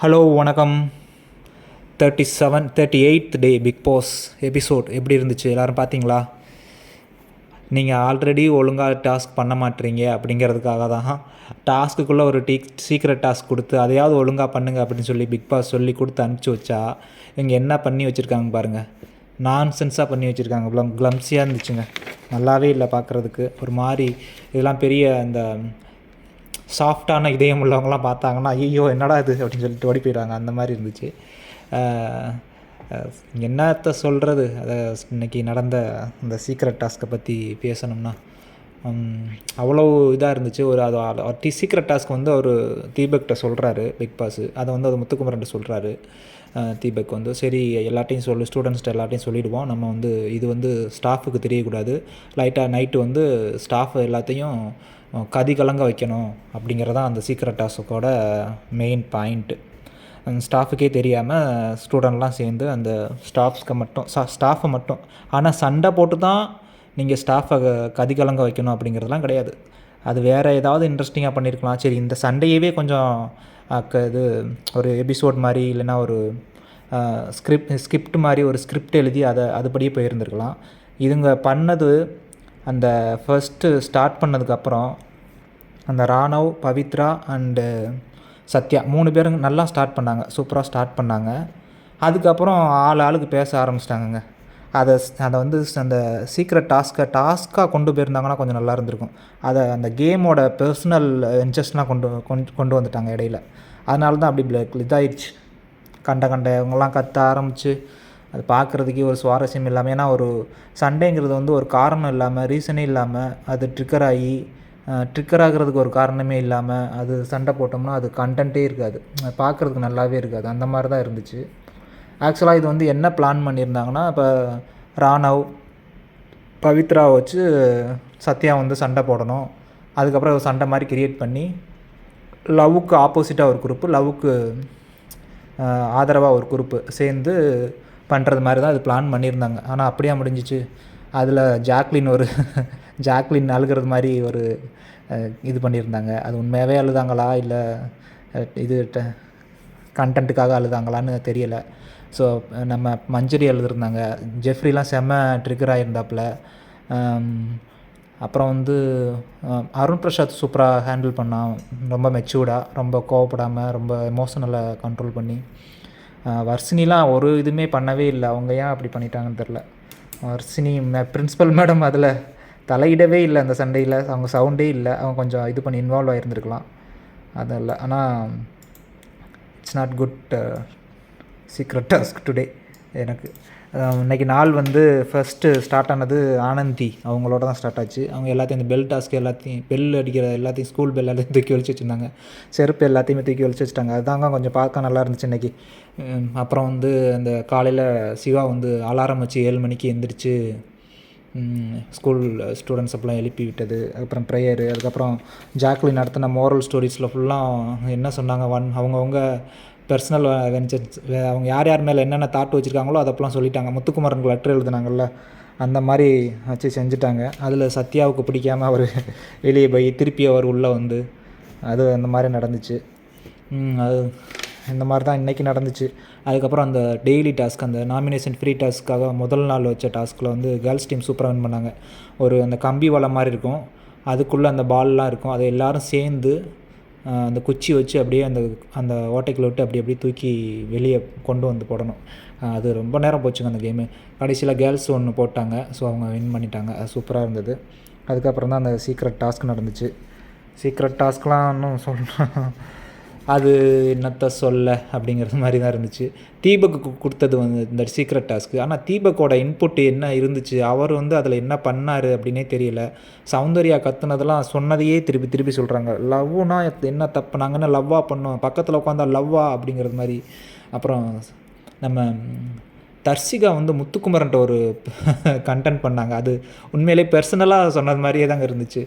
Hello வணக்கம். Thirty seven thirty eight day Bigg Boss episode எப்படி இருந்துச்சு? எல்லோரும் பார்த்தீங்களா நீங்கள் ஆல்ரெடி ஒழுங்காக டாஸ்க் பண்ண மாட்டீங்க அப்படிங்கிறதுக்காக தான். டாஸ்க்குள்ளே ஒரு டீ சீக்ரெட் டாஸ்க் கொடுத்து அதையாவது ஒழுங்காக பண்ணுங்க அப்படின்னு சொல்லி பிக் பாஸ் சொல்லி கொடுத்து அனுப்பிச்சி வச்சா இவங்க என்ன பண்ணி வச்சுருக்காங்க பாருங்கள் நான்சென்ஸாக பண்ணி வச்சுருக்காங்க. க்ளம் க்ளம்ஸியாக இருந்துச்சுங்க. நல்லாவே இல்லை பார்க்குறதுக்கு ஒரு மாதிரி இதெல்லாம் பெரிய இந்த சாஃப்டான இதயம் உள்ளவங்களாம் பார்த்தாங்கன்னா ஐயோ என்னடா இது? அப்படின்னு சொல்லிட்டு ஓடி போயிடுவாங்க. அந்த மாதிரி இருந்துச்சு. அஹ் என்னத்த சொல்கிறது அதை இன்னைக்கு நடந்த அந்த சீக்ரெட் டாஸ்க்கை பற்றி பேசணும்னா அவ்வளோ இதாக இருந்துச்சு. ஒரு அது சீக்ரெட் டாஸ்க் வந்து அவர் தீபக்கிட்ட சொல்கிறாரு பிக் பாஸ். அதை வந்து அது முத்துக்குமரன்ட்ட சொல்கிறாரு தீபக் வந்து சரி எல்லாத்தையும் சொல்லு ஸ்டூடெண்ட்ஸ்கிட்ட எல்லாத்தையும் சொல்லிடுவோம். நம்ம வந்து இது வந்து ஸ்டாஃபுக்கு தெரியக்கூடாது. லைட்டாக நைட்டு வந்து ஸ்டாஃப் எல்லாத்தையும் கதி கலங்க வைக்கணும் அப்படிங்கிறதான் அந்த சீக்ரெட் டாஸ்க்கோட மெயின் பாயிண்ட்டு அந்த ஸ்டாஃபுக்கே தெரியாமல் ஸ்டூடெண்ட்லாம் சேர்ந்து அந்த ஸ்டாஃப்ஸ்க்கு மட்டும் ஸ்டாஃபை மட்டும். ஆனால் சண்டை போட்டு தான் நீங்கள் ஸ்டாஃபை கதிகலங்க வைக்கணும் அப்படிங்கிறதுலாம் கிடையாது. அது வேறு ஏதாவது இன்ட்ரெஸ்டிங்காக பண்ணியிருக்கலாம் சரி இந்த சண்டையவே கொஞ்சம் அக்க இது ஒரு எபிசோட் மாதிரி இல்லைன்னா ஒரு ஸ்கிரிப்ட் ஸ்கிரிப்ட் மாதிரி ஒரு ஸ்கிரிப்ட் எழுதி அதை அதுபடியே போயிருந்துருக்கலாம். இதுங்க பண்ணது அந்த ஃபஸ்ட்டு ஸ்டார்ட் பண்ணதுக்கப்புறம் அந்த ராணவ் பவித்ரா அண்டு சத்யா மூணு பேரும் நல்லா ஸ்டார்ட் பண்ணாங்க. சூப்பராக ஸ்டார்ட் பண்ணாங்க. அதுக்கப்புறம் ஆள் ஆளுக்கு பேச ஆரம்பிச்சிட்டாங்கங்க. அதை அதை வந்து அந்த சீக்ரெட் டாஸ்க்கை டாஸ்க்காக கொண்டு போயிருந்தாங்கன்னா கொஞ்சம் நல்லா இருந்திருக்கும். அதை அந்த கேமோட பர்சனல் இன்ட்ரெஸ்ட்லாம் கொண்டு கொண்டு கொண்டு வந்துட்டாங்க இடையில. அதனால தான் அப்படி பிள- இதாயிடுச்சு. கண்ட கண்ட இவங்கெல்லாம் கத்த ஆரம்பித்து அது பார்க்குறதுக்கே ஒரு சுவாரஸ்யம் இல்லாமல் ஏன்னா ஒரு சண்டைங்கிறது வந்து ஒரு காரணம் இல்லாமல் ரீசனே இல்லாமல் அது ட்ரிக்கர் ஆகி ட்ரிக்கர் ஆகிறதுக்கு ஒரு காரணமே இல்லாமல் அது சண்டை போட்டோம்னா அது கண்டென்ட்டே இருக்காது. அது பார்க்குறதுக்கு நல்லாவே இருக்காது. அந்த மாதிரி தான் இருந்துச்சு. ஆக்சுவலாக இது வந்து என்ன பிளான் பண்ணியிருந்தாங்கன்னா இப்போ ராணவ் பவித்ரா வச்சு சத்யா வந்து சண்டை போடணும். அதுக்கப்புறம் சண்டை மாதிரி கிரியேட் பண்ணி லவ்வுக்கு ஆப்போசிட்டாக ஒரு குரூப்பு லவ்வுக்கு ஆதரவாக ஒரு குரூப்பு சேர்ந்து பண்ணுறது மாதிரி தான் அது பிளான் பண்ணியிருந்தாங்க. ஆனால் அப்படியே முடிஞ்சிச்சு. அதில் ஜாக்லின் ஒரு ஜாக்லின் அழுகிறது மாதிரி ஒரு இது பண்ணியிருந்தாங்க. அது உண்மையாகவே அழுதாங்களா? இல்லை இது கண்டென்ட்டுக்காக அழுதாங்களான்னு தெரியலை. ஸோ நம்ம மஞ்சரி எழுதிருந்தாங்க ஜெஃப்ரிலாம் செம்ம ட்ரிகர் ஆகியிருந்தாப்புல அப்புறம் வந்து அருண் பிரசாத் சூப்பராக ஹேண்டில் பண்ணான். ரொம்ப மெச்சூர்டாக ரொம்ப கோவப்படாமல் ரொம்ப எமோஷனலை கண்ட்ரோல் பண்ணி. வர்ஷினிலாம் ஒரு இதுவுமே பண்ணவே இல்லை. அவங்க ஏன் அப்படி பண்ணிட்டாங்கன்னு தெரில வர்ஷினி பிரின்ஸிபல் மேடம் அதில் தலையிடவே இல்லை அந்த சண்டையில். அவங்க சவுண்டே இல்லை. அவங்க கொஞ்சம் இது பண்ணி இன்வால்வ் ஆகியிருந்துருக்கலாம் அது இல்லை ஆனால் it's not good secret uh, task today எனக்கு. இன்றைக்கி இன்னைக்கு நாள் வந்து ஃபஸ்ட்டு ஸ்டார்ட் ஆனது ஆனந்தி. அவங்களோட தான் ஸ்டார்ட் ஆச்சு. அவங்க எல்லாத்தையும் இந்த பெல் டாஸ்க் எல்லாத்தையும் பெல் அடிக்கிற எல்லாத்தையும் ஸ்கூல் பெல் எல்லாத்தையும் தூக்கி ஒழிச்சு வச்சுருந்தாங்க. செருப்பு எல்லாத்தையுமே தூக்கி ஒழிச்சு வச்சுட்டாங்க. அதுதாங்க கொஞ்சம் பார்க்க நல்லா இருந்துச்சு இன்னைக்கு. அப்புறம் வந்து அந்த காலையில் சிவா வந்து அலாரம் வச்சு ஏழு மணிக்கு எந்திரிச்சு ஸ்கூல் ஸ்டூடெண்ட்ஸ் uh, அப்பெல்லாம் எழுப்பி விட்டது. அதுக்கப்புறம் ப்ரேயரு அதுக்கப்புறம் ஜாக்லின் நடத்தின மோரல் ஸ்டோரிஸில் ஃபுல்லாக என்ன சொன்னாங்க ஒன் அவங்கவுங்க பர்சனல் வெஞ்சன்ஸ் அவங்க யார் யார் மேலே என்னென்ன தாட் வச்சுருக்காங்களோ அதப்பெல்லாம் சொல்லிட்டாங்க. முத்துக்குமரனுக்கு லெட்டர் எழுதுனாங்கல்ல அந்த மாதிரி வச்சு செஞ்சுட்டாங்க. அதில் சத்யாவுக்கு பிடிக்காமல் அவர் வெளியே போய் திருப்பி அவர் உள்ளே வந்து அது அந்த மாதிரி நடந்துச்சு. அது இந்த மாதிரி தான் இன்றைக்கி நடந்துச்சு. அதுக்கப்புறம் அந்த டெய்லி டாஸ்க் அந்த நாமினேஷன் ஃப்ரீ டாஸ்க்காக முதல் நாள் வச்ச டாஸ்கில் வந்து கேர்ள்ஸ் டீம் சூப்பராக வின் பண்ணாங்க. ஒரு அந்த கம்பி வலை மாதிரி இருக்கும். அதுக்குள்ளே அந்த பால்லாம் இருக்கும். அதை எல்லோரும் சேர்ந்து அந்த குச்சி வச்சு அப்படியே அந்த அந்த ஓட்டைக்குள்ள விட்டு அப்படி அப்படியே தூக்கி வெளியே கொண்டு வந்து போடணும். அது ரொம்ப நேரம் போச்சுங்க அந்த கேமு கடைசியில் கேர்ள்ஸ் ஒன்று போட்டாங்க. ஸோ அவங்க வின் பண்ணிட்டாங்க. அது சூப்பராக இருந்தது. அதுக்கப்புறம் தான் அந்த சீக்ரெட் டாஸ்க் நடந்துச்சு. சீக்ரெட் டாஸ்க்லாம் இன்னும் சொல்லணும். அது என்னத்த சொல்ல அப்படிங்கிறது மாதிரி தான் இருந்துச்சு. தீபக்கு கொடுத்தது வந்து இந்த சீக்ரெட் டாஸ்க்கு ஆனால் தீபக்கோட இன்புட் என்ன இருந்துச்சு? அவர் வந்து அதில் என்ன பண்ணார் அப்படின்னே தெரியல. சௌந்தர்யா கத்துனதெல்லாம் சொன்னதையே திருப்பி திருப்பி சொல்கிறாங்க லவ்னா என்ன தப்பு? நாங்கன்னா லவ்வாக பண்ணோம்? பக்கத்தில் உட்காந்தா லவ்வா? அப்படிங்கிறது மாதிரி. அப்புறம் நம்ம தர்சிகா வந்து முத்துக்குமரன்ட்ட ஒரு கண்டென்ட் பண்ணாங்க. அது உண்மையிலே பர்சனலாக சொன்னது மாதிரியே தாங்க இருந்துச்சு.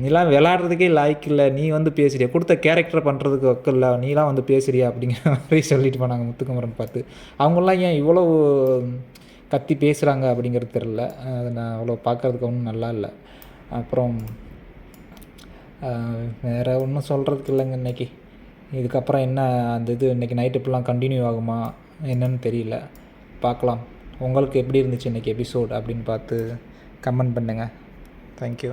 நீலாம் விளாட்றதுக்கே லாய்க்கு இல்லை. நீ வந்து பேசுறியா? கொடுத்த கேரக்டர் பண்ணுறதுக்கு ஒக்கில்ல நீலாம் வந்து பேசுறியா? அப்படிங்கிற மாதிரி சொல்லிட்டு போனாங்க முத்துக்குமரன் பார்த்து. அவங்களாம் ஏன் இவ்வளோ கத்தி பேசுகிறாங்க அப்படிங்கிறது தெரில அதை நான் அவ்வளோ பார்க்கறதுக்கு ஒன்றும் நல்லா இல்லை. அப்புறம் வேறு ஒன்றும் சொல்கிறதுக்கு இல்லைங்க இன்றைக்கி இதுக்கப்புறம் என்ன அந்த இது இன்றைக்கி நைட்டு இப்படிலாம் கண்டினியூ ஆகுமா? என்னன்னு தெரியல. பார்க்கலாம். உங்களுக்கு எப்படி இருந்துச்சு இன்றைக்கி எபிசோட் அப்படின்னு பார்த்து கமெண்ட் பண்ணுங்கள் தேங்க்யூ